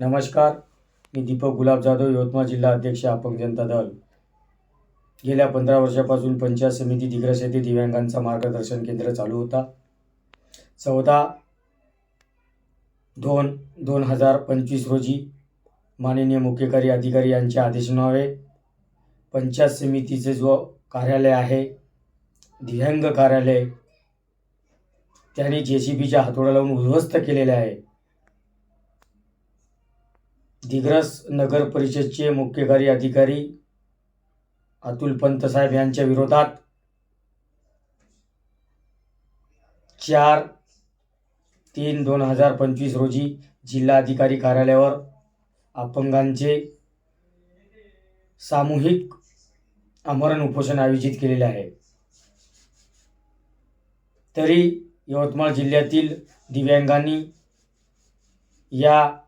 नमस्कार. मी दीपक गुलाब जाधव यवतमाळ जिल्हा अध्यक्ष अपंग जनता दल. गेल्या पंधरा वर्षापासून पंचायत समिती दिग्रस येथे दिव्यांगांचा मार्गदर्शन केंद्र चालू होता. चौदा दोन दोन हजार पंचवीस रोजी माननीय मुख्यकारी अधिकारी यांच्या आदेशनावे पंचायत समितीचे जो कार्यालय आहे दिव्यांग कार्यालय त्याने जे सी बीच्या हातोडा लावून उद्ध्वस्त केलेले आहे. दिग्रस नगर परिषदचे मुख्यकारी अधिकारी अतुल पंत साहेब यांच्या विरोधात चार तीन दोन हजार पंचवीस रोजी जिल्हाधिकारी कार्यालयावर अपंगांचे सामूहिक आमरण उपोषण आयोजित केलेले आहे. तरी यवतमाळ जिल्ह्यातील दिव्यांगांनी या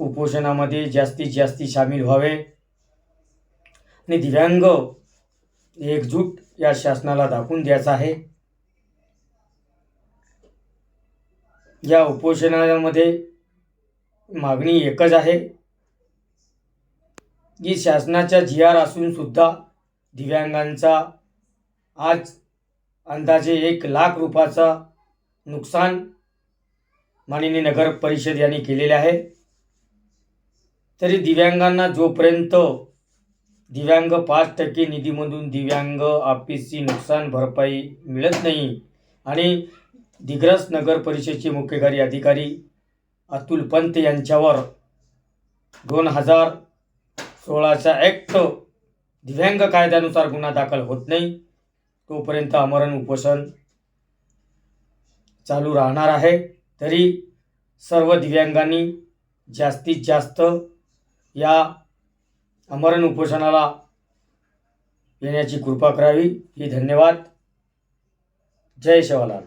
उपोषणामध्ये जास्तीत जास्त सामील व्हावे. आणि दिव्यांग एकजूट या शासनाला दाखवून द्यायचा आहे. या उपोषणामध्ये मागणी एकच आहे. की शासनाच्या जी आर असूनसुद्धा दिव्यांगांचा आज अंदाजे एक लाख रुपयाचा नुकसान माननीय नगर परिषद यांनी केलेले आहे. तरी दिव्यांगांना जोपर्यंत दिव्यांग पाच टक्के निधीमधून दिव्यांग ऑफिसची नुकसान भरपाई मिळत नाही आणि दिग्रस नगर परिषदचे मुख्यकारी अधिकारी अतुल पंत यांच्यावर दोन हजार सोळाचा ॲक्ट दिव्यांग कायद्यानुसार गुन्हा दाखल होत नाही तोपर्यंत आमरण उपोषण चालू राहणार आहे. तरी सर्व दिव्यांगांनी जास्तीत जास्त या अमरण उपोषणाला येण्याची कृपा करावी. ही धन्यवाद. जय शिवालाल.